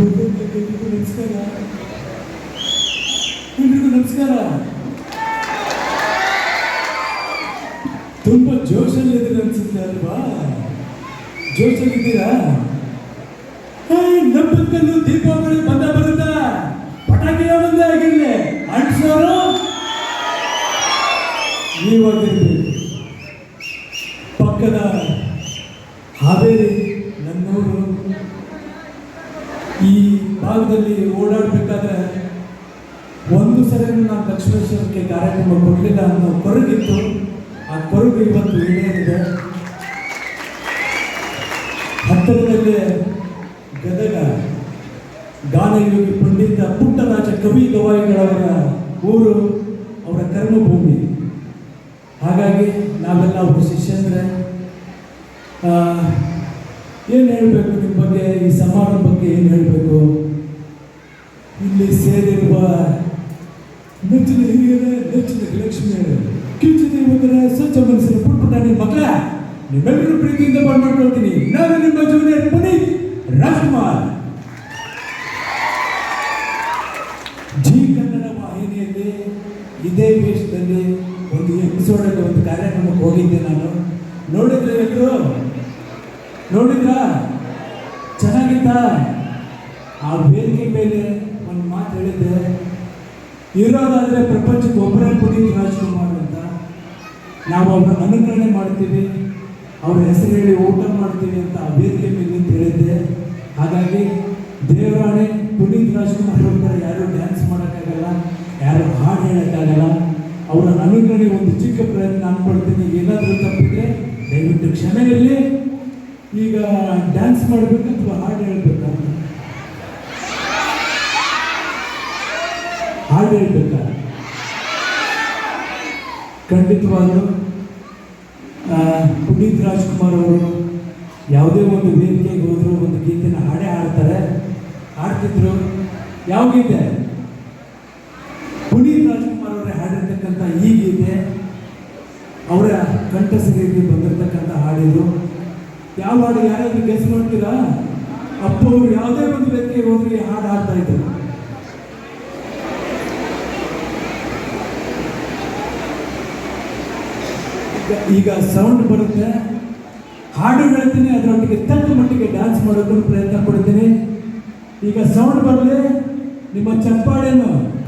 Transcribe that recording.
ಎಲ್ರಿಗೂ ನಮಸ್ಕಾರ ಎಲ್ರಿಗೂ ನಮಸ್ಕಾರ ತುಂಬಾ ಜೋಶಲ್ಲಿ ಇದ್ದೀರಾ ಅನ್ಸುತ್ತೆ ಅಲ್ವಾ ಜೋಶಲ್ಲಿ ಇದ್ದೀರಾ ನಮ್ಮಕ್ಕನ್ನು ದೀಪಾವಳಿ ಬಂದ ಬರುತ್ತ ಪಟಾಕಿ ಒಂದೇ ಆಗಿರ್ಲಿ ಅಂಟಿಸೋರು ನೀವಾಗಿರ್ಲಿ ಪಕ್ಕದ ಹಾವೇರಿ ನನ್ನೂರು ಈ ಭಾಗದಲ್ಲಿ ಓಡಾಡಬೇಕಾದ್ರೆ ಒಂದು ಸಲ ನಾನು ಲಕ್ಷ್ಮೇಶ್ವರಕ್ಕೆ ಕಾರ್ಯಕ್ರಮ ಕೊಡಲಿಲ್ಲ ಅನ್ನೋ ಕೊರಗಿತ್ತು. ಆ ಕೊರಗು ಇವತ್ತು ಈಡೇರಿದೆ ಹತ್ತಿರದಲ್ಲೇ ಗದಗ ಗಾನಯೋಗಿ ಪಂಡಿತ ಪುಟ್ಟರಾಜ ಕವಿ ಗವಾಯಿಗಳವರ ಊರು, ಅವರ ಕರ್ಮಭೂಮಿ. ಹಾಗಾಗಿ ನಾವೆಲ್ಲ ಅವರು ಶಿಷ್ಯಂದ್ರೆ ಏನು ಹೇಳಬೇಕು ನಿಮ್ಮ ಬಗ್ಗೆ ಈ ಸಮಾರಂಭ? ಏನು ಹೇಳಬೇಕು? ಇಲ್ಲಿ ಸೇರಿರುವ ನೆಚ್ಚಿನ ಹಿರಿಯರೇ, ನೆಚ್ಚಿನ ಲಕ್ಷ್ಮಿಯರೇ ಕಿಂಚಿತ ಬಂದರೆ ಸ್ವಚ್ಛ ಮನಸ್ಸಿನ ಪುಟ್ಪುಟಾಣಿ ಮಕ್ಕಳ. ನಿಮ್ಮೆಲ್ಲರೂ ಪ್ರೀತಿಯಿಂದ ಮಾಡ್ಕೊಳ್ತೀನಿ. ನಾನು ನಿಮ್ಮ ಜೂನಿಯರ್ ಪುನೀತ್ ರಾಜ್ಕುಮಾರ್. ಜಿ ಕನ್ನಡ ವಾಹಿನಿಯಲ್ಲಿ ಇದೇ ವೇಷದಲ್ಲಿ ಒಂದು ಎಪಿಸೋಡಲ್ಲಿ ಒಂದು ಕಾರ್ಯಕ್ರಮಕ್ಕೆ ಹೋಗಿದ್ದೆ ನಾನು. ನೋಡಿದ್ರೆ ಎಲ್ಲರೂ ನೋಡಿದ್ರಾ? ಚೆನ್ನಾಗಿತ್ತಾ? ಆ ವೇದಿಕೆ ಮೇಲೆ ಒಂದು ಮಾತು ಹೇಳಿದ್ದೆ, ಇರೋದಾದರೆ ಪ್ರಪಂಚಕ್ಕೆ ಒಬ್ಬರೇ ಪುನೀತ್ ರಾಜ್ಕುಮಾರ್ ಅಂತ. ನಾವು ಅವ್ರನ್ನ ಅನುಕರಣೆ ಮಾಡ್ತೀವಿ, ಅವ್ರ ಹೆಸರು ಹೇಳಿ ಊಟ ಮಾಡ್ತೀವಿ ಅಂತ ಆ ವೇದಿಕೆ ಮೇಲೆ ಹೇಳಿದ್ದೆ. ಹಾಗಾಗಿ ದೇವರಾಣೆ ಪುನೀತ್ ರಾಜ್ಕುಮಾರ್ ಅವ್ರ ಯಾರು ಡ್ಯಾನ್ಸ್ ಮಾಡೋಕ್ಕಾಗಲ್ಲ, ಯಾರು ಹಾಡು ಹೇಳೋಕ್ಕಾಗಲ್ಲ. ಅವರ ಅನುಕರಣೆ ಒಂದು ಚಿಕ್ಕ ಪ್ರಯತ್ನ ಅನ್ಕೊಳ್ತೀನಿ. ಏನಾದರೂ ತಪ್ಪಿದ್ರೆ ದಯವಿಟ್ಟು ಕ್ಷಮೆಯಲ್ಲಿ ಈಗ ಡ್ಯಾನ್ಸ್ ಮಾಡಬೇಕು ಅಥವಾ ಹಾಡು ಹೇಳ್ಬೇಕಾ? ಹಾಡು ಖಂಡಿತವಾಗಲೂ ಪುನೀತ್ ರಾಜ್ಕುಮಾರ್ ಅವರು ಯಾವುದೇ ಒಂದು ವೇದಿಕೆಗೆ ಹೋದ್ರು, ಒಂದು ಗೀತೆನ ಹಾಡೇ ಹಾಡ್ತಾರೆ. ಹಾಡ್ತಿದ್ರು. ಯಾವ ಗೀತೆ? ಪುನೀತ್ ರಾಜ್ಕುಮಾರ್ ಅವರೇ ಹಾಡಿರ್ತಕ್ಕಂಥ ಈ ಗೀತೆ, ಅವರ ಕಂಠಸಿಗೆ ಬಂದಿರತಕ್ಕಂಥ ಹಾಡಿದ್ರು ಯಾವ ಹಾಡು ಯಾರಾದ್ರೂ ಗೆಸ್ ಮಾಡ್ತೀರಾ? ಅಪ್ಪ ಅವರು ಯಾವುದೇ ಒಂದು ವ್ಯಕ್ತಿಗೆ ಹೋದ್ರೆ ಹಾಡು ಹಾಡ್ತಾ ಇದ್ರು. ಈಗ- ಸೌಂಡ್ ಬರುತ್ತೆ. ಹಾಡು ಹೇಳ್ತೀನಿ, ಅದರೊಟ್ಟಿಗೆ ತಕ್ಕ ಮಟ್ಟಿಗೆ ಡ್ಯಾನ್ಸ್ ಮಾಡೋದನ್ನು ಪ್ರಯತ್ನ ಪಡ್ತೀನಿ ಈಗ ಸೌಂಡ್ ಬರಲಿ, ನಿಮ್ಮ ಚಪ್ಪಾಳೆನು